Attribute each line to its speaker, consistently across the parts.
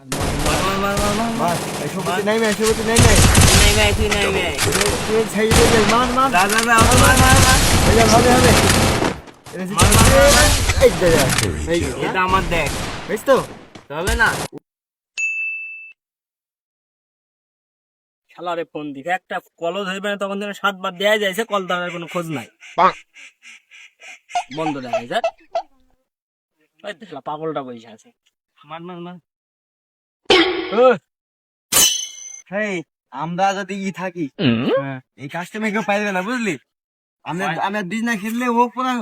Speaker 1: দেখ শালারে ফোন দিক একটা কলও ধরবে না, তখন যেন সাতবার দেয়া যাইছে কল ধরার কোনো খোঁজ নাই। বন্ধ তো শালা, পাগলটা বসে আছে। মার মার মার।
Speaker 2: আমরা যদি ই থাকি
Speaker 1: হ্যাঁ।
Speaker 2: এই কাস্টমার কেউ পাইবে না বুঝলি? আমরা
Speaker 1: পাই-
Speaker 2: আমরা দিন না খেললে ও পুরা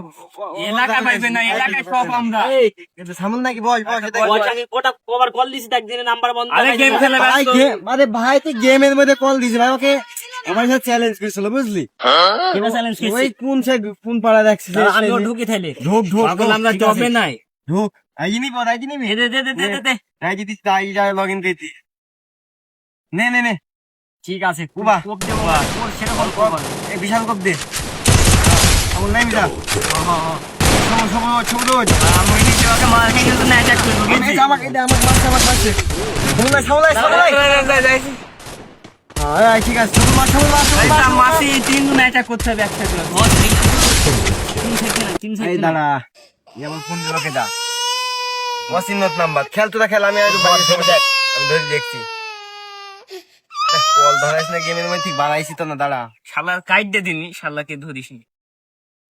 Speaker 1: এলাকা পাইবে না এলাকায় সব আমরা।
Speaker 2: কিন্তু সামল নাকি বস বস এটা
Speaker 1: ওই আমি ওটা কবার কল দিছি দেখ দিনে নাম্বার বন্ধ
Speaker 3: আরে
Speaker 1: দেখাইছে
Speaker 3: খেলে
Speaker 2: ভাই আরে ভাই তুই গেমের মধ্যে কল দিয়েছে ভাই ওকে আমার সাথে চ্যালেঞ্জ করেছিল বুঝলি?
Speaker 1: কেনা চ্যালেঞ্জ
Speaker 2: ওই কোন সে কোন পাড়া দেখছিস?
Speaker 1: আমি ও থাইলে
Speaker 2: ঢোক ঢোক
Speaker 1: আমরা জবে নাই।
Speaker 2: ঢোক। মে
Speaker 1: দে দে দে দে দে দে
Speaker 2: তাই লগইন নে নে নে
Speaker 1: ঠিক আছে
Speaker 2: উবা।
Speaker 1: কোপ ওর সেরকম করবা
Speaker 2: এই বিশাল কপ দে আমার নাই মিটা সবুজ সবুজ সবুজ
Speaker 1: আমি নিজে ওকে মার না অ্যাটাক করব
Speaker 2: আমাকে এটা আমার মারছে আমার মারছে সামলাই সামলাই সামলাই হ্যাঁ ঠিক আছে সবুজ মার
Speaker 1: মাসি তিন অ্যাটাক করতে হবে একসাথে তিন সেকেন্ড তিন
Speaker 2: এই দাঁড়া এই ফোন দিল দা নাম্বার। খেল তোরা খেল আমি দেখ আমি ধরে দেখছি। কল ধরাইস না গেমের মধ্যে বাড়াইছি তো না দাঁড়া।
Speaker 1: শালার কাইট দে দিনি শালাকে ধরিস নি।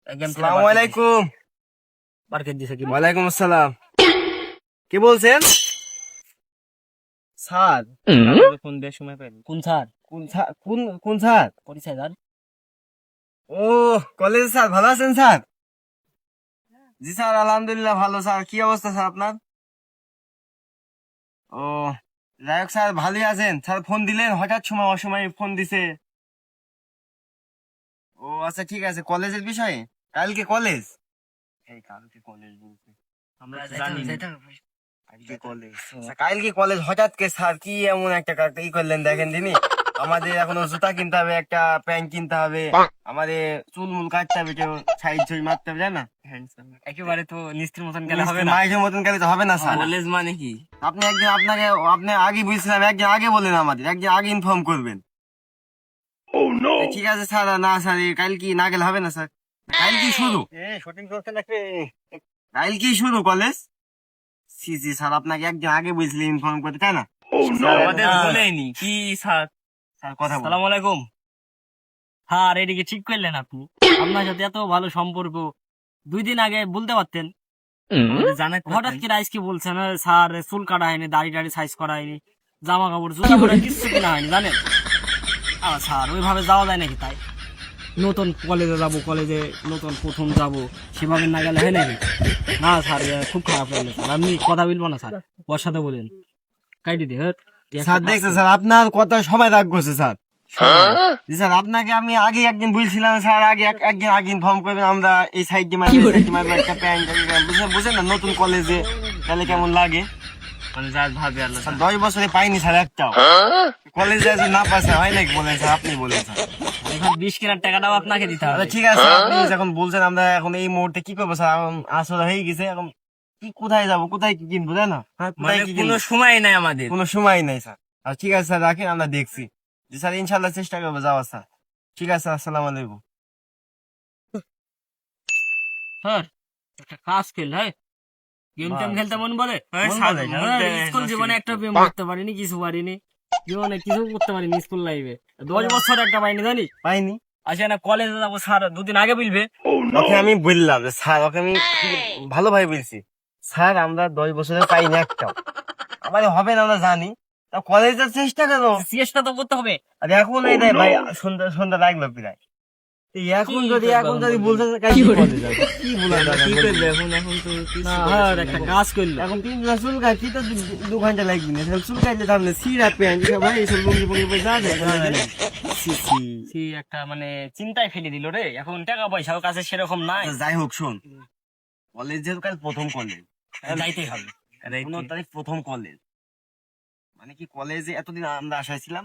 Speaker 2: আসসালামু আলাইকুম।
Speaker 1: মার্কেট দিছে কি?
Speaker 2: ওয়ালাইকুম আসসালাম। কে বলছেন? স্যার।
Speaker 1: ফোন দেওয়ার সময় পাইনি কোন স্যার?
Speaker 2: কোন স্যার কোন কোন স্যার?
Speaker 1: পরিচয় স্যার
Speaker 2: ও কলেজ স্যার ভালো আছেন স্যার? জি স্যার আলহামদুলিল্লাহ ভালো স্যার। কি অবস্থা স্যার আপনার? ও যাই হোক স্যার ভালোই আছেন। স্যার ফোন দিলেন হঠাৎ সময় অসময় ফোন দিছে। ও আচ্ছা ঠিক আছে কলেজের বিষয়ে? কালকে কলেজ? এই কালকে কলেজ বলছে
Speaker 1: আমরা জানি
Speaker 2: কালকে কলেজ। আচ্ছা, কালকে কলেজ হঠাৎ কে স্যার কি এমন একটা ই করলেন দেখেন দিনই আমাদের এখনও জুতা কিনতে হবে একটা প্যান্ট কিনতে হবে। আমাদের চুল মুল কাটতে হবে কেউ সাইড ছই মারতে হবে জানা?
Speaker 1: একেবারে তো নিস্ত্রির মতন গেলে হবে না।
Speaker 2: মাইকের মতন গেলে তো হবে না স্যার
Speaker 1: কলেজ মানে কি?
Speaker 2: আপনি একদিন আপনাকে আপনি আগে বুঝছিলাম একদিন আগে বলেন আমাদের একদিন আগে ইনফর্ম করবেন। ঠিক আছে স্যার না স্যার কাল কি না গেলে হবে না স্যার? কাল কি শুরু?
Speaker 3: শুটিং করতে নাকি
Speaker 2: কাল কি শুরু কলেজ সি সি স্যার আপনাকে একদিন আগে বুঝলে ইনফর্ম করতে তাই না?
Speaker 1: আমাদের বলেনি কি স্যার। সালাম আলাইকুম। হ্যাঁ এদিকে ঠিক করলেন আপনি। আপনার সাথে এত ভালো সম্পর্ক দুই দিন আগে বলতে পারতেন। জানেন হঠাৎ কি রাইস কি বলছেন স্যার চুল কাটা হয়নি দাড়ি টাড়ি সাইজ করা হয়নি জামা কাপড় জুতা কাপড় কিচ্ছু কিনা হয়নি জানেন? স্যার ওইভাবে যাওয়া যায় নাকি তাই? নতুন কলেজে যাব কলেজে নতুন প্রথম যাব সেভাবে না গেলে হয় নাকি? না স্যার খুব খারাপ লাগল স্যার। আপনি কথা বলব না স্যার। ওর সাথে বলেন। কাইটি দে হ্যাঁ।
Speaker 2: স্যার দেখছে স্যার আপনার কথা সবাই রাগ করছে স্যার। স্যার আপনাকে আমি আগে একদিন বলছিলাম স্যার আগে একদিন আগে ইনফর্ম করবেন আমরা এই সাইডে মারবো একটা প্যান্ট বুঝলেন বুঝেন না নতুন কলেজে তাহলে কেমন লাগে?
Speaker 1: মানে যা ভাবে আল্লাহ
Speaker 2: স্যার দশ বছরে পাইনি স্যার একটাও। কলেজে না পাশে হয় নাকি বলেন স্যার আপনি বলেন স্যার।
Speaker 1: এখন বিশ কেনার টাকাটাও আপনাকে দিতে হবে।
Speaker 2: আচ্ছা ঠিক আছে আপনি যখন বলছেন আমরা এখন এই মুহূর্তে কি করব স্যার? এখন আসলে হয়ে গেছে এখন কি কোথায় যাব? কোথায় কি কিনবো জানো হ্যাঁ, কোথায়
Speaker 1: মানে কোনো সময় নাই আমাদের।
Speaker 2: কোনো সময় নাই স্যার। আর ঠিক আছে স্যার রাখেন আমরা দেখছি। জি স্যার ইনশাল্লাহ চেষ্টা করব যাওয়ার স্যার। ঠিক আছে আসসালামু আলাইকুম।
Speaker 1: স্যার একটা কাজ খেল হ্যাঁ? গেম টেম খেলতে মন বলে? হ্যাঁ, স্কুল জীবনে একটা প্রেম করতে পারিনি কিছু পারিনি। জীবনে কিছু করতে পারিনি স্কুল লাইফে দশ বছর একটা পাইনি জানি
Speaker 2: পাইনি।
Speaker 1: আসে না কলেজে যাব স্যার দুদিন আগে বলবে।
Speaker 2: ওকে আমি বললাম যে স্যার ওকে আমি ভালো ভাই বলছি। স্যার আমরা দশ বছরে পাই না একটাও। আমাদের হবে না আমরা জানি। তা কলেজে চেষ্টা করো
Speaker 1: চেষ্টা তো করতে হবে।
Speaker 2: আর এখন এই দেখ ভাই সন্ধ্যা সন্ধ্যা লাগল প্রায়। এখন যদি এখন
Speaker 1: এখন
Speaker 2: যদি বলতে চায়, কালকে কলেজ যাবে। কি বলা
Speaker 1: কি করবে এখন এখন তো না হ্যাঁ একটা কাজ করল।
Speaker 2: এখন তিন দিন চুল কাটি তো দু- ঘণ্টা লাগবে না। তাহলে চুল কাটলে তাহলে সিরা প্যান্ট ভাই এইসব লুঙ্গি পুঙ্গি যা যায় সি সি।
Speaker 1: সে একটা মানে চিন্তায় ফেলে দিল রে। এখন টাকা পয়সাও কাছে সেরকম নাই।
Speaker 2: আচ্ছা, যাই হোক শোন। কলেজ যেহেতু কাল প্রথম কলেজ
Speaker 1: যাইতেই হবে।
Speaker 2: পনেরো তারিখ প্রথম কলেজ মানে কি কলেজে এতদিন আমরা আশায় ছিলাম।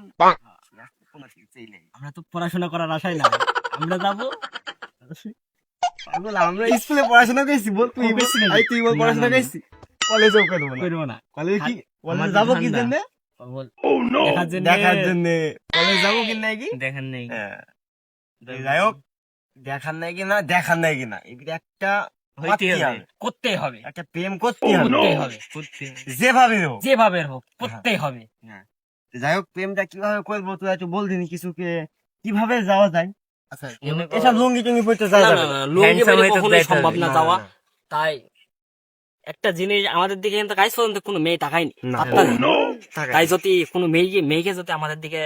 Speaker 1: আমরা তো পড়াশোনা করার আশাই না। আমরা যাব।
Speaker 2: পাগল, আমরা স্কুলে পড়াশোনা করেছি বল তুই।
Speaker 1: করছিলি?
Speaker 2: আই তুই বল পড়াশোনা
Speaker 1: না, না।
Speaker 2: করেছি? কলেজেও করব না।
Speaker 1: করব না।
Speaker 2: কলেজে কি? কলেজে যাব কি জন্য
Speaker 1: দেখার জন্য
Speaker 2: দেখার জন্য। কলেজ যাব কি নাকি
Speaker 1: দেখার নেই।
Speaker 2: হ্যাঁ। যাই হোক দেখার নাই কিনা দেখার নাই কিনা এগুলো একটা
Speaker 1: হইতে হবে। করতে হবে।
Speaker 2: একটা প্রেম করতে হবে।
Speaker 1: করতে হবে করতে হবে।
Speaker 2: যেভাবে হোক।
Speaker 1: যেভাবে হোক করতে হবে।
Speaker 2: যাই হোক প্রেমটা কীভাবে করব তুই একটু বল কিছুকে। কীভাবে যাওয়া যায়? আচ্ছা এসব লুঙ্গি টুঙ্গি পড়তে যাওয়া যাবে?
Speaker 3: হয়ে
Speaker 1: সম্ভব না যাওয়া। তাই একটা জিনিস আমাদের দিকে কিন্তু কাজ পর্যন্ত কোনো মেয়ে তাকায়নি। তাই যদি কোনো মেয়েকে মেয়েকে যদি আমাদের দিকে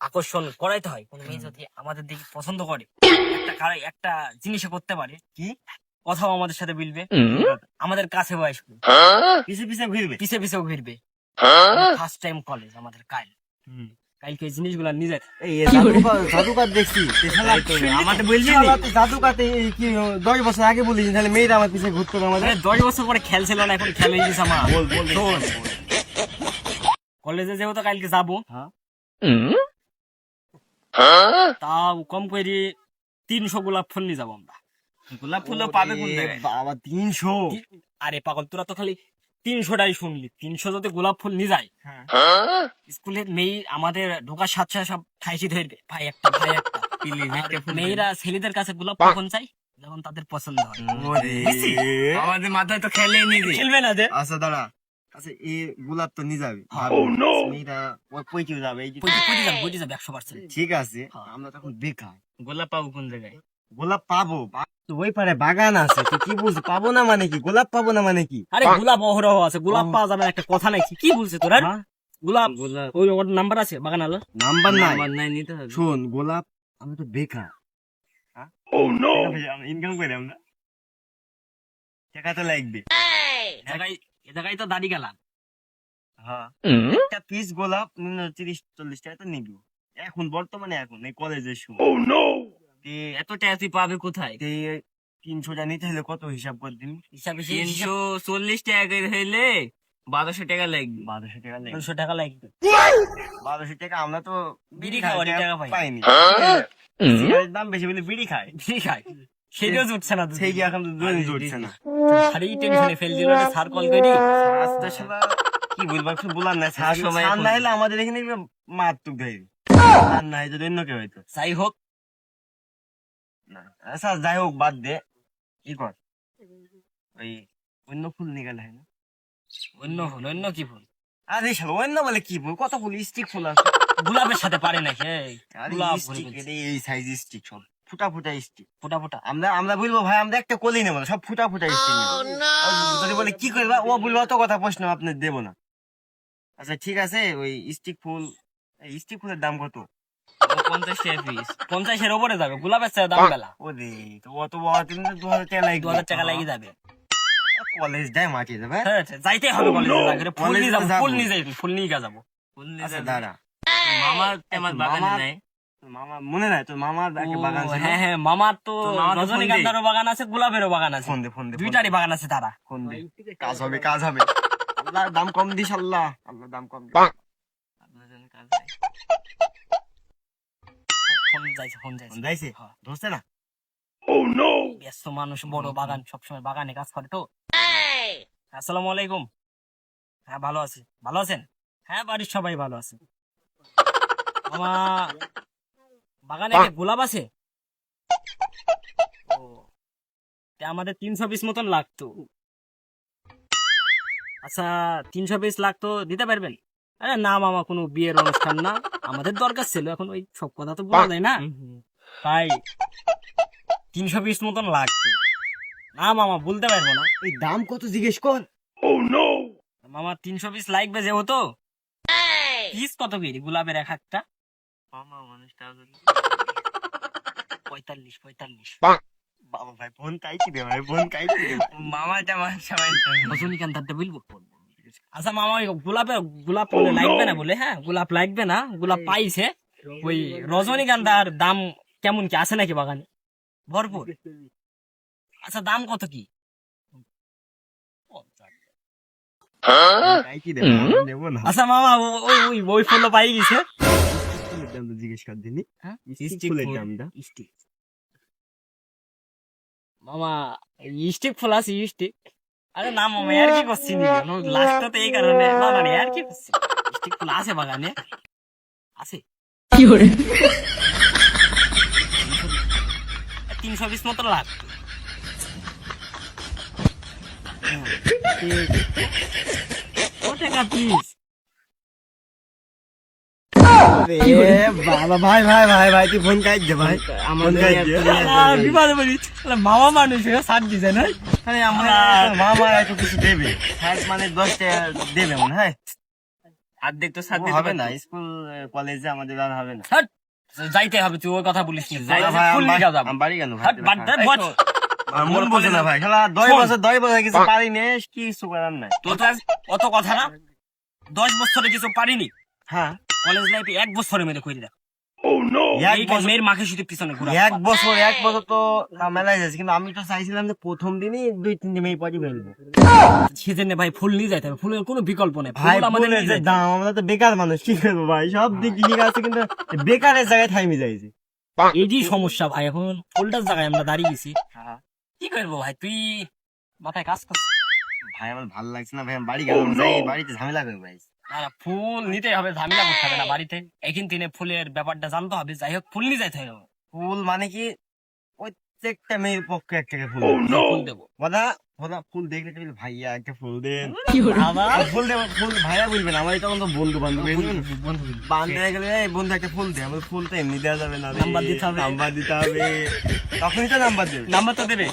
Speaker 1: আকর্ষণ করাইতে হয় কোনো মেয়ে যদি আমাদের দিকে পছন্দ করে একটা একটা জিনিসে করতে পারে
Speaker 2: কি?
Speaker 1: কথাও আমাদের সাথে মিলবে। আমাদের কাছে বয়স
Speaker 2: পিছে পিছে ঘুরবে।
Speaker 1: পিছে পিছেও ঘুরবে। ফার্স্ট টাইম কলেজ আমাদের কাল। কালকে এই জিনিসগুলো নিজের
Speaker 2: এই জাদুকর দেখছি।
Speaker 1: আমাদের বলছি
Speaker 2: জাদুকাতে কি দশ বছর আগে বলিস তাহলে মেয়েরা আমার পিছে ঘুরতো আমাদের।
Speaker 1: দশ বছর পরে খেল ছিল না এখন খেলে দিয়েছে আমার।
Speaker 2: বল বল
Speaker 1: শোন। কলেজে যেহেতু কালকে যাব।
Speaker 2: হ্যাঁ।
Speaker 1: তাও কম করে তিনশো গোলাপ ফুল নিয়ে যাব আমরা।
Speaker 3: গোলাপ ফুলও পাবে কোন জায়গায়
Speaker 2: বাবা তিনশো।
Speaker 1: আরে পাগল তোরা তো খালি তিনশোটাই শুনলি। তিনশো যদি গোলাপ ফুল নিয়ে যায়
Speaker 2: হ্যাঁ।
Speaker 1: স্কুলের মেয়ে আমাদের ঢোকার সাথে সাথে সব ঠাইসি ধরবে ভাই একটা ভাই একটা।
Speaker 3: ফুল
Speaker 1: মেয়েরা ছেলেদের কাছে গোলাপ কখন চাই যখন তাদের পছন্দ হয়।
Speaker 2: ওরে।
Speaker 3: আমাদের মাথায় তো খেলে নি
Speaker 1: খেলবে না দে
Speaker 2: আচ্ছা দাঁড়া। আচ্ছা এই গোলাপ তো নিয়ে যাবি। মেয়েরা ওই যাবে? এই যে-
Speaker 1: পইতে পইতে যাবে পইতে যাবে? একশো পার্সেন্ট
Speaker 2: ঠিক আছে
Speaker 1: হ্যাঁ।
Speaker 2: আমরা তখন বেকার।
Speaker 3: গোলাপ পাবো কোন জায়গায়?
Speaker 2: গোলাপ পাবো। ওই পারে বাগান আছে তুই কি বলছিস পাবো না মানে কি? গোলাপ পাবো না মানে কি?
Speaker 1: আরে গোলাপ অহরহ আছে। গোলাপ পাওয়া যাবে একটা কথা নাই। কি বলছে তোরা
Speaker 2: হ্যাঁ?
Speaker 1: গোলাপ
Speaker 3: গোলাপ।
Speaker 1: ওই ওর নাম্বার আছে বাগান আলো
Speaker 2: নাম্বার নাই।
Speaker 3: আমার নাই নিতে হবে।
Speaker 2: শোন গোলাপ আমি তো বেকার। ইনকাম করে আমরা। টাকা তো লাগবে।
Speaker 1: এ জায়গায় তো দাড়ি গেলাম
Speaker 2: হ্যাঁ। একটা পিস গোলাপ তিরিশ চল্লিশ টাকা তো নিবি। এখন বর্তমানে এখন এই কলেজের সময়।
Speaker 3: এত টাকা তুই পাবে কোথায়?
Speaker 2: তিনশোটা নিতে হলে কত হিসাব করে দিন?
Speaker 1: হিসাবে
Speaker 3: তিনশো চল্লিশ টাকা করে হইলে বারোশো টাকা লাগবে।
Speaker 2: বারোশো টাকা লাগবে।
Speaker 1: দুশো টাকা লাগবে।
Speaker 2: বারোশো টাকা আমরা তো
Speaker 1: বিড়ি খাওয়ার টাকা
Speaker 2: পাইনি। দাম বেশি বলে বিড়ি খায়।
Speaker 1: ঠিক আছে সেটাও জুটছে না
Speaker 2: সেই এখন তো জোরে জুটছে না।
Speaker 1: আরে টেনশনে ফেল দিল স্যার কল করি।
Speaker 2: আস্তে শালা কি বলব কিছু বলার নাই।
Speaker 3: সার সময়
Speaker 2: না হলে আমাদের এখানে মারতুক ধরে আর না হয় অন্য কেউ
Speaker 1: যাই হোক
Speaker 2: না। আচ্ছা যাই হোক বাদ দে। কি কর? ওই অন্য ফুল নিকালে হয় না?
Speaker 1: অন্য ফুল অন্য কি ফুল?
Speaker 2: আরে শালা অন্য বলে কি ফুল? কত ফুল? স্টিক ফুল আছে।
Speaker 1: গোলাপের সাথে পারে নাকি? এই গোলাপ
Speaker 2: সাইজ স্টিক সব। ফুটা ফুটা স্টিক
Speaker 1: ফোটা ফোটা।
Speaker 2: আমরা আমরা বলব ভাই আমরা একটা কলি নেব সব ফুটা ফুটা স্টিক যদি বলে কি করবা ও বলব অত কথা প্রশ্ন আপনি দেবো না। আচ্ছা ঠিক আছে ওই স্টিক ফুল স্টিক ফুলের দাম কত?
Speaker 3: পঞ্চাশ টাকা পিস
Speaker 1: পঞ্চাশের ওপরে যাবে গোলাপের চেয়ে দাম বেলা।
Speaker 2: ও রে তো অত বড় তুমি তো দু হাজার টাকা লাগবে।
Speaker 1: দু হাজার টাকা লাগিয়ে যাবে।
Speaker 2: কলেজ দেয় মাটি দেবে
Speaker 1: হ্যাঁ, যাইতে হবে কলেজে লাগে ফুল নিয়ে যাব
Speaker 2: যাব।
Speaker 1: ফুল নিয়ে যাব ফুল নিয়ে গা যাব।
Speaker 3: ফুল নিয়ে
Speaker 2: আচ্ছা দাঁড়া।
Speaker 3: মামার আমার বাগানে নাই
Speaker 2: মামা মনে নাই তোর মামার বাগান
Speaker 1: হ্যাঁ হ্যাঁ মামার তো
Speaker 3: মামার
Speaker 1: বাগান আছে গোলাপেরও বাগান আছে।
Speaker 2: ফোন দে ফোন দে
Speaker 1: দুইটারই বাগান আছে তারা
Speaker 2: ফোন দে। কাজ হবে কাজ হবে। আল্লাহ দাম কম দিস আল্লাহ। আল্লাহ দাম কম দিস।
Speaker 3: কাজ।
Speaker 1: ফোন যাইছে ফোন যাইছে।
Speaker 2: যাইছে?
Speaker 1: হ্যাঁ।
Speaker 2: ধরছে না?
Speaker 1: ব্যস্ত মানুষ বড় বাগান সবসময় বাগানে কাজ করে তো। আসসালামু আলাইকুম। হ্যাঁ ভালো আছি। ভালো আছেন? হ্যাঁ বাড়ির সবাই ভালো আছে। মামা বাগানে কি গোলাপ আছে? ও আমাদের তিনশো পিস মতন লাগতো। আচ্ছা তিনশো পিস লাগতো দিতে পারবেন? আরে না মামা কোনো বিয়ের অনুষ্ঠান না। আমাদের দরকার ছিল এখন ওই সব কথা তো বলা যায় না। তাই তিনশো পিস মতন লাগতো। না মামা বলতে পারব না।
Speaker 2: এই দাম কত জিজ্ঞেস কর।
Speaker 1: মামা তিনশো পিস লাগবে যেহেতু। পিস কত কি? গোলাপের এক একটা
Speaker 3: মামা মানুষটা
Speaker 1: পঁয়তাল্লিশ পঁয়তাল্লিশ।
Speaker 2: বাবা ভাই ফোন কাইছি দে ভাই ফোন কাইছি দে
Speaker 3: মামাটা আমার সবাই
Speaker 1: রজনীকান্তারটা বলব। আচ্ছা মামা গোলাপের গোলাপ লাগবে না বলে হ্যাঁ গোলাপ লাগবে না গোলাপ পাইছে। ওই রজনীকান্তার দাম কেমন কি? আছে নাকি বাগানে? ভরপুর? আচ্ছা দাম কত কি?
Speaker 2: না।
Speaker 1: আচ্ছা মামা ওই ওই ওই ফুলও পাই গেছে।
Speaker 2: জিজ্ঞেস কর দিনি।
Speaker 1: হ্যাঁ? মামা স্টিক ফুল আছে স্টিক। আরে না মামা আর কি করছি লাস্ট তো এই কারণে না না আর কি করছি ফুল আছে বাগানে আছে তিনশো বিশ মতো লাখ ও টাকা পিস
Speaker 2: বাবা ভাই ভাই ভাই ভাই তুই ফোন কাজ ভাই। ফোন কাজ
Speaker 1: বিপদে পড়িস মামা মানুষ সাত দিছে না?
Speaker 2: আরে আমরা মামা একটু কিছু দেবে। স্যার মানে দশ টাকা দেবে মনে হয়।
Speaker 3: অর্ধেক তো সাত
Speaker 2: হবে না স্কুল কলেজে আমাদের আর হবে না।
Speaker 1: যাইতে হবে তুই ওই কথা বলিস
Speaker 2: বাড়ি- মন বসে না ভাই খেলা দশ
Speaker 1: শোন।
Speaker 2: বছর দশ বছর কিছু পারি নে কিছু করার নাই।
Speaker 1: তো অত কথা না। দশ বছরে কিছু পারিনি।
Speaker 2: হ্যাঁ।
Speaker 1: কলেজ লাইফে এক বছরে মেরে করে দেখ
Speaker 2: এক
Speaker 1: এইটা
Speaker 2: বছর
Speaker 1: মেয়ের মাকে শুধু পিছনে ঘুরা
Speaker 2: এক বছর এক বছর তো মেলায় যাচ্ছে। কিন্তু আমি তো চাইছিলাম যে প্রথম দিনই দুই তিনটে মেয়ে পরে ফেলব
Speaker 1: সেজন্য ভাই ফুল নিয়ে যাইতে হবে। ফুলের কোনো বিকল্প নেই।
Speaker 2: ভাই
Speaker 1: আমাদের
Speaker 2: ফুলের
Speaker 1: নিয়ে
Speaker 2: যে
Speaker 1: যাইতে হবে।
Speaker 2: দাম আমরা তো বেকার মানুষ কি করব ভাই? সব দিক ঠিক আছে কিন্তু বেকারের জায়গায় থাইমি যাইছি।
Speaker 1: এইটাই সমস্যা ভাই। এখন ফুলটার জায়গায় আমরা দাঁড়িয়ে গেছি। কি করব ভাই? তুই মাথায় কাজ করছিস।
Speaker 2: ভাই আমার ভালো লাগছে না ভাই বাড়ি গেলাম বাড়িতে ঝামেলা করব ভাই।
Speaker 1: না, না, ফুল নিতে হবে ঝামেলা করতে হবে না বাড়িতে। এখন দিনে ফুলের ব্যাপারটা জানতে হবে যাই হোক ফুল নিয়ে যাইতে হবে।
Speaker 2: ফুল মানে কি? প্রত্যেকটা মেয়ের পক্ষে একটা করে ফুল।
Speaker 1: ফুল দেবো।
Speaker 2: ফুল দেখলে তো বলবে, ভাইয়া একটা ফুল দেন।
Speaker 1: আবার
Speaker 2: ফুল দেব ফুল ভাইয়া বলবেন আমার এটা তো বন্ধু বান্ধব
Speaker 1: বন্ধু
Speaker 2: বান্ধব গেলে এই বন্ধু একটা ফুল দে আমার ফুল তো এমনি দেওয়া যাবে না
Speaker 1: নাম্বার দিতে হবে।
Speaker 2: নাম্বার দিতে হবে। তখনই তো নাম্বার দেবে।
Speaker 1: নাম্বার তো দেবে।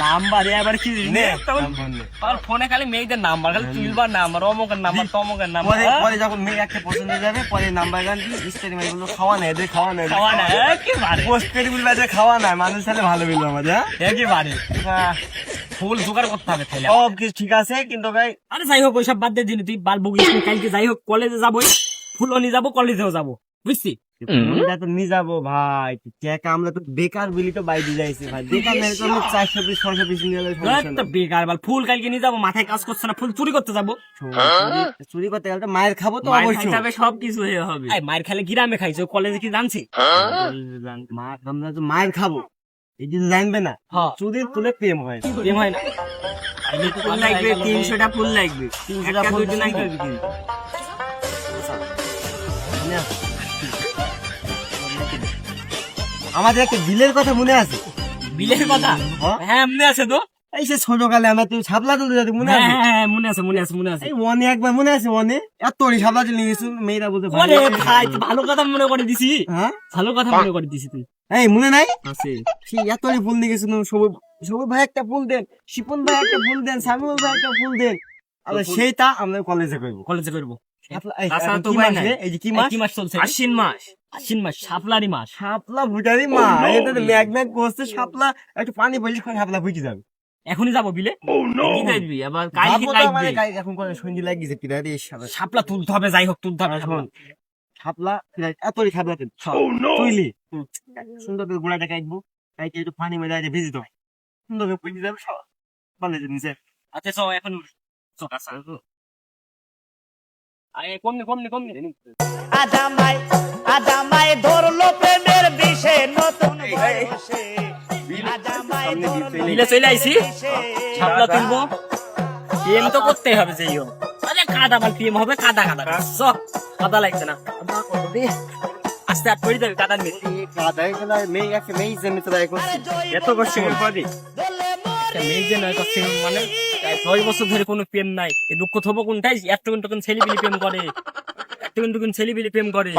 Speaker 1: নাম্বার এবার কি। আর ফোনে খালি মেয়েদের নাম্বার খালি তুলবার নাম্বার অমুকের নাম্বার তমুকের নাম্বার
Speaker 2: পরে পরে যখন মেয়ে একটা পছন্দ হয়ে যাবে পরে নাম্বার গান দিয়ে স্টেডি মাই বলল খাওয়া নাই এদের খাওয়া নাই
Speaker 1: খাওয়া না একেবারে
Speaker 2: পোস্ট করে বলবে যে খাওয়া নাই মানুষ তাহলে ভালো বলব আমাদের হ্যাঁ?
Speaker 1: একেবারে
Speaker 2: হ্যাঁ।
Speaker 1: ফুল জোগাড় করতে হবে তাইলে
Speaker 2: সব কিছু ঠিক আছে কিন্তু ভাই
Speaker 1: আরে যাই হোক ওইসব বাদ দিয়ে দিন তুই বাল বকিস নি, কালকে যাই হোক কলেজে যাবোই ফুলও নিয়ে যাব কলেজেও যাব বুঝছি?
Speaker 2: তো নিয়ে যাব ভাই আমরা তো বেকার বিলি তো বাইরে যাইছি ভাই। বেকার নাই তো আমরা চারশো পিস ছশো পিস নিয়ে গেলে
Speaker 1: তো বেকার বাল ফুল কালকে নিয়ে যাব মাথায় কাজ করছে না ফুল চুরি করতে যাব।
Speaker 2: চুরি- করতে গেলে মায়ের খাব তো অবশ্যই।
Speaker 3: খাইতে সব কিছু হবে।
Speaker 1: মায়ের খেলে গ্রামে খাইছো কলেজে কি জানছি?
Speaker 2: মা আমরা তো মায়ের খাব। এই যে জানবে না
Speaker 1: হ্যাঁ।
Speaker 2: চুরির তুলে প্রেম হয়
Speaker 1: প্রেম হয় না।
Speaker 3: ফুল লাগবে তিনশোটা ফুল লাগবে।
Speaker 2: তিনশোটা ফুল লাগবে। আমাদের একটা বিলের কথা মনে আছে?
Speaker 1: বিলের কথা?
Speaker 2: হ্যাঁ?
Speaker 1: হ্যাঁ মনে আছে তো।
Speaker 2: এই সে ছোটকালে আমরা তুই ছাপলা তুলতে যেতে মনে আছে?
Speaker 1: হ্যাঁ, হ্যাঁ, মনে আছে মনে আছে মনে আছে।
Speaker 2: এই ওয়ানে একবার মনে আছে ওয়ানে? এত তোরই ছাপলা তুলে গেছিল মেয়েরা বলতে ভাই
Speaker 1: ভাই ভালো কথা মনে করে দিছি।
Speaker 2: হ্যাঁ?
Speaker 1: ভালো কথা মনে করে দিছি তুই।
Speaker 2: এই মনে নাই?
Speaker 3: আছে।
Speaker 2: সেই এত ফুল দিয়ে গেছিল সবুজ সবুজ ভাই একটা ফুল দেন শিপন ভাই একটা ফুল দেন সামিউল ভাই একটা ফুল দেন। আবার সেইটা আমরা কলেজে করব।
Speaker 1: কলেজে করব।
Speaker 2: এই, কি মাস এই যে কি মাস?
Speaker 1: কি মাস চলছে?
Speaker 3: আশ্বিন মাস।
Speaker 1: আশ্বিন মাস সাপলারি মাস।
Speaker 2: শাপলা ভুটারি মা এটা তো ম্যাগ ম্যাগ করছে শাপলা একটু পানি বলছি শাপলা ফুটি যাবে।
Speaker 1: এখনই যাব বিলে?
Speaker 3: কি আবার কালকে
Speaker 2: মানে
Speaker 3: লাগবে
Speaker 2: এখন করে সন্ধি লাগিয়েছে পিরারি শাপলা।
Speaker 1: সাপলা তুলতে হবে যাই হোক তুলতে হবে
Speaker 2: শোন শাপলা। পিরারি এতই শাপলা তুল তুইলি? সুন্দর করে গোড়াটা কাটবো কাইটে একটু পানি মেরে আছে ভিজি সুন্দর করে ফুটি যাবে সব। কলেজের নিচে
Speaker 1: আচ্ছা চো এখন চো কাছা আরে কমনি কমনি কমনি
Speaker 4: আজামাই আজামাই ধরলো প্রেমের বিষে নতুন বয়সে। ধরলো
Speaker 1: চলে আইছি সাপলা তুলবো? প্রেম তো করতেই হবে যেই হোক আরে কাদা মাল প্রেম হবে কাদা কাদা। চ কাদা লাগছে না। আস্তে আট পড়ে যাবে কাদার মেয়ে।
Speaker 2: গেলা মেয়ে একটা মেয়ে জমি তো করছি।
Speaker 1: এত কষ্ট করে একটা মেয়ে যে নয় কষ্ট মানে ছয় বছর ধরে কোনো প্রেম নাই। এই দুঃখ থবো কোনটাই একটুকুন টুকুন ছেলেপিলি প্রেম করে একটুকুন টুকুন ছেলেপিলি প্রেম করে।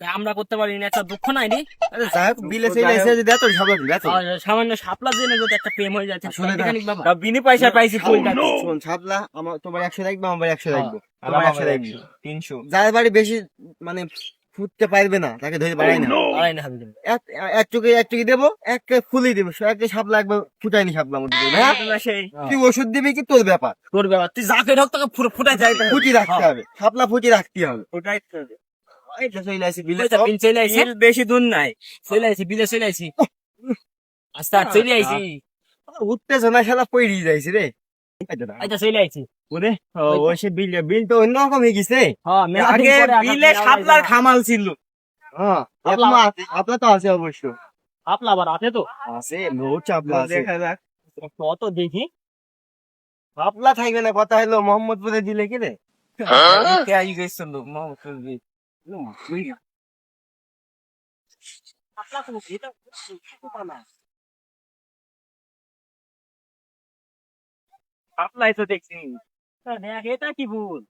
Speaker 1: আমরা করতে পারি না একটা দুঃখ নাই
Speaker 2: বিলে এসে যদি এত
Speaker 1: সামান্য সাপলা জেনে যদি একটা প্রেম হয়ে যাচ্ছে বিনি পয়সা পাইছি ফুলটা।
Speaker 2: আমার তোমার একশো আমার একশো তোমার একশো লাগবে
Speaker 3: তিনশো।
Speaker 2: যার বাড়ি বেশি মানে ফুটতে পারবে না তাকে ধরে বাড়াই না।
Speaker 1: আড়াই না হবে
Speaker 2: এক এক চুকে এক চুকি দেবো এক ফুলি দেবো একটা সাপলা একবার ফুটাইনি সাপলা মধ্যে হ্যাঁ?
Speaker 3: সেই
Speaker 2: তুই ওষুধ দিবি কি তোর ব্যাপার?
Speaker 1: তোর ব্যাপার। তুই যাকে ঢোক তোকে ফুটাই যাই
Speaker 2: ফুটি রাখতে হবে। সাপলা ফুটি রাখতে হবে। বিল।
Speaker 3: বেশি দূর নাই।
Speaker 1: চলে আইছি বিলে চলে আইছি আস্তে আস্তে চলে আইছি
Speaker 2: উত্তেজনা খেলা পড়ি যাইছি রে।
Speaker 1: আচ্ছা চলে আইছি
Speaker 2: ওরে? ও সে বিল বিল তো অন্যরকম হয়ে গেছে।
Speaker 1: হ্যাঁ
Speaker 3: আগে বিলে খামাল ছিল।
Speaker 2: হ্যাঁ তো আছে অবশ্য।
Speaker 1: আপলা আবার আছে তো?
Speaker 2: আছে বহুত চাপলা আছে।
Speaker 3: দেখা যাক।
Speaker 1: কত দেখি।
Speaker 2: ভাবলা থাকবে না কথা হলো মোহাম্মদপুরে দিলে কি রে?
Speaker 3: কে আই গেছিল মোহাম্মদপুর।
Speaker 1: তো দেখছি। দেখ এটা কি ভুল?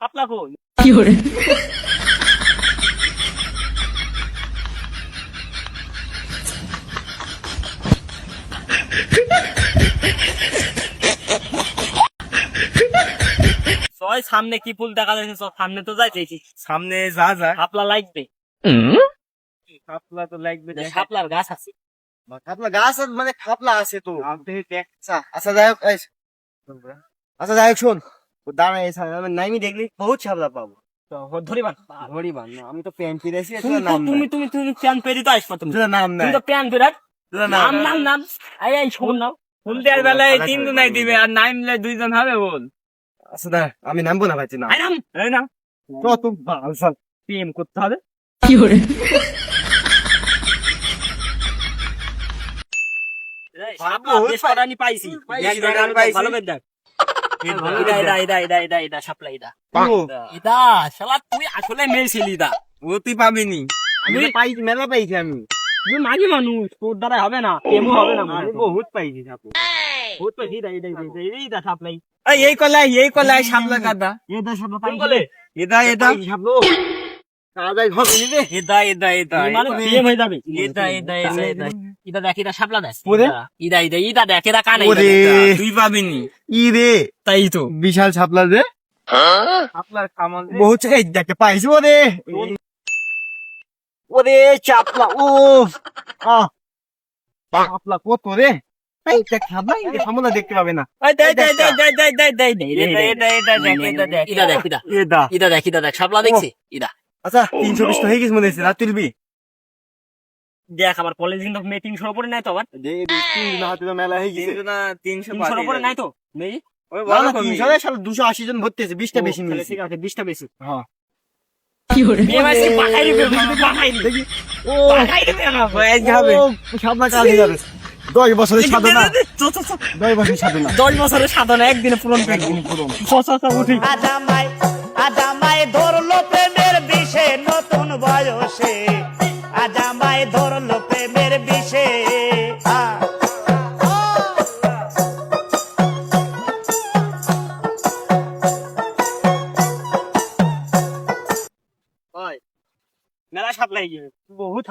Speaker 1: আপনা কই ছয় সামনে কি ফুল দেখা যাচ্ছে? চ, সামনে তো যাই। দেখি
Speaker 2: সামনে যা যা।
Speaker 1: শাপলা লাগবে।
Speaker 2: খাপলা তো লাগবে
Speaker 1: শাপলার গাছ আছে।
Speaker 2: খাপলা গাছ মানে খাপলা আছে তো। আচ্ছা যাই হোক আচ্ছা যাই হোক শোন। ও দাঁড়ায় নাইমি দেখলি বহুত ছাপলা পাবো।
Speaker 1: ধরিবান
Speaker 2: আমি তো প্যান্ট পিরেছি
Speaker 1: তুমি
Speaker 2: তোর নাম
Speaker 1: তো- তুমি তুমি তুমি প্যান তো আসবা তুমি।
Speaker 2: নাম নাই।
Speaker 1: তুমি তো প্যান পেরাত নাম নাম নাম এই এই শোন নাও
Speaker 3: ফুল বেলায় তিনজন নাই দিবে আর নাইমলে দুইজন হবে বল।
Speaker 2: আচ্ছা দাঁড়া, আমি নামবো না ভাইছি না।
Speaker 1: নাম
Speaker 3: এই
Speaker 2: কত
Speaker 1: প্রেম করতে হবে। এই, পাইছি। ভালো করে দেখ। ইদা, ইদা, ইদা, ইদা, ইদা, ইদা, শাপলা ইদা। ইদা, শালা তুই আসলে মেয়ে ছিলি ইদা।
Speaker 3: ও তুই পাবিনি
Speaker 2: আমি পাই মেলা পাইছি আমি
Speaker 1: তুই মাঝি মানুষ, তোর দ্বারা হবে না, প্রেমও হবে না
Speaker 2: আমি
Speaker 1: মনে
Speaker 2: বহুত পাইছি ছাপলা
Speaker 1: বহুত পাইছি, ইদা, ইদা, ইদা, ইদা, ইদা, শাপলাই।
Speaker 3: এই কলাই এই কলাই সামলা কাদা
Speaker 1: ইদা,
Speaker 3: কোন কলে
Speaker 1: মানে হয়ে ইদা ইদা শাপলা
Speaker 2: বিশাল ছাপলা রে
Speaker 3: আপনার কামাল
Speaker 2: বহুত এই দেখে পাইছি ওরে ওরে চাপলা ও আহ চাপলা কত রে দেখতে পাবে না
Speaker 1: ইদা দেখ, ইদা। দেখ, ইদা দেখছি? ইদা।
Speaker 2: আচ্ছা তিনশো বিশ তো হয়ে গেছে মনে হচ্ছে রাত তুলবি
Speaker 1: দেখ, আমার কলেজ কিন্তু মেয়ে তিনশোর উপরে নাই তো আবার।
Speaker 2: না মেলা হয়ে গেছে।
Speaker 3: না
Speaker 1: তিনশোর উপরে নাই তো মেয়ে?
Speaker 2: না, না, দুশো আশি জন ভর্তি আছে বিশটা বেশি
Speaker 1: ঠিক আছে, বিশটা বেশি।
Speaker 2: হ্যাঁ
Speaker 1: না।
Speaker 2: দশ বছরের সাধনা। দশ বছরের সাধনা।
Speaker 1: দশ বছরের সাধনা একদিনে পূরণ করে দিন পূরণ। উঠি।
Speaker 4: আজামাই আজামাই ধরলো প্রেমের বিষে বয়সে আজামাই ধরলো প্রেমের বিষে।
Speaker 1: মেলা
Speaker 2: বহুত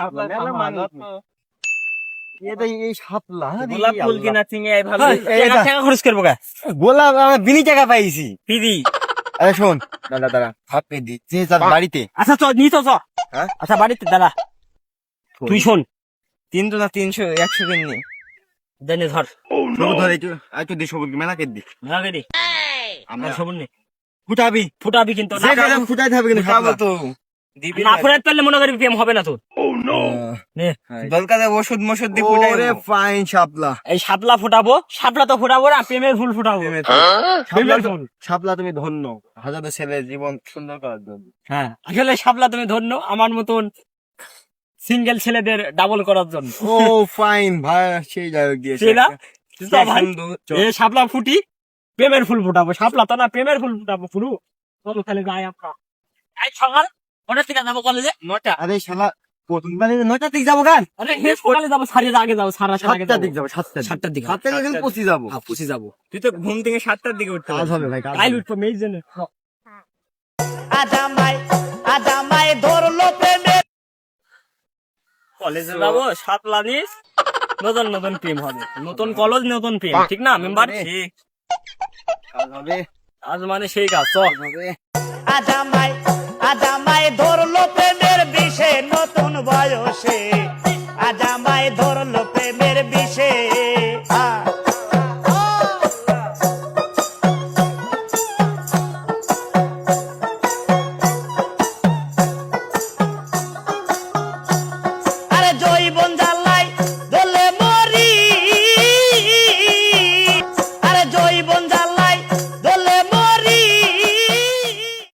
Speaker 3: গোলাপ
Speaker 2: গোলাপ বিনি টাকা পাইছি।
Speaker 1: দিদি
Speaker 2: আরে শোন দাদা দাদা হাত পে দি। যে তার বাড়িতে।
Speaker 1: আচ্ছা চ নিয়ে তো চ
Speaker 2: হ্যাঁ?
Speaker 1: আচ্ছা বাড়িতে দাদা তুই শোন।
Speaker 3: তিনশো না তিনশো একশো দিন নি
Speaker 1: দেনে ধর
Speaker 2: সবুজ ধর একটু একটু দি সবুজ মেলা কে দি?
Speaker 1: মেলাকে দি
Speaker 2: আমরা
Speaker 1: সবুজ নেই
Speaker 2: ফুটাবি।
Speaker 1: ফুটাবি কিন্তু
Speaker 2: ফুটাই থাকবে ফুটাইতে হবে কিন্তু
Speaker 3: খাব তো।
Speaker 1: না ফুটাতে পারলে মনে করি প্রেম হবে না তোর।
Speaker 3: দরকার ওষুধ মষুধ দিয়ে ফুটাই
Speaker 2: ওরে ফাইন সাপলা
Speaker 1: এই শাপলা ফুটাবো শাপলা তো ফুটাবো না প্রেমের ফুল ফুটাবো।
Speaker 2: সাপলা তুমি ধন্য। হাজারো ছেলের জীবন সুন্দর করার জন্য।
Speaker 1: হ্যাঁ আসলে শাপলা তুমি ধন্য আমার মতন সিঙ্গেল ছেলেদের ডাবল করার জন্য।
Speaker 2: ও ফাইন ভাই সেই দিয়েছে।
Speaker 1: এ শাপলা ফুটি প্রেমের ফুল ফুটাবো। শাপলা তো না প্রেমের ফুল ফুটাবো ফুলু। চলো তাহলে গায়ে আমরা। এই সকাল ওটা থেকে যাব কলেজে নটা
Speaker 2: আরে শালা প্রথম দিক যাব গান
Speaker 1: আরে সকালে যাব সাড়ে আগে যাব সাড়ে
Speaker 2: সাতটার দিক যাব সাতটার
Speaker 1: সাতটার দিকে।
Speaker 2: সাতটার দিকে কিন্তু যাব।
Speaker 1: যাব।
Speaker 3: তুই তো ঘুম থেকে সাতটার দিকে উঠতে
Speaker 2: কাজ হবে ভাই কাজ
Speaker 1: উঠবো মেয়ে জন্য।
Speaker 4: আজামাই আজামাই ধরলো প্রেমের
Speaker 1: কলেজে যাব সাত লানিস নতুন নতুন প্রেম হবে। নতুন কলেজ নতুন প্রেম ঠিক না মেম্বার?
Speaker 3: ঠিক।
Speaker 2: কাজ হবে।
Speaker 1: আজ মানে সেই কাজ চ
Speaker 2: কাজ হবে।
Speaker 4: আজ আমায় ধরলো প্রেমের বিষে নতুন বয়সে। আজ আমায় ধরলো প্রেমের বিষে।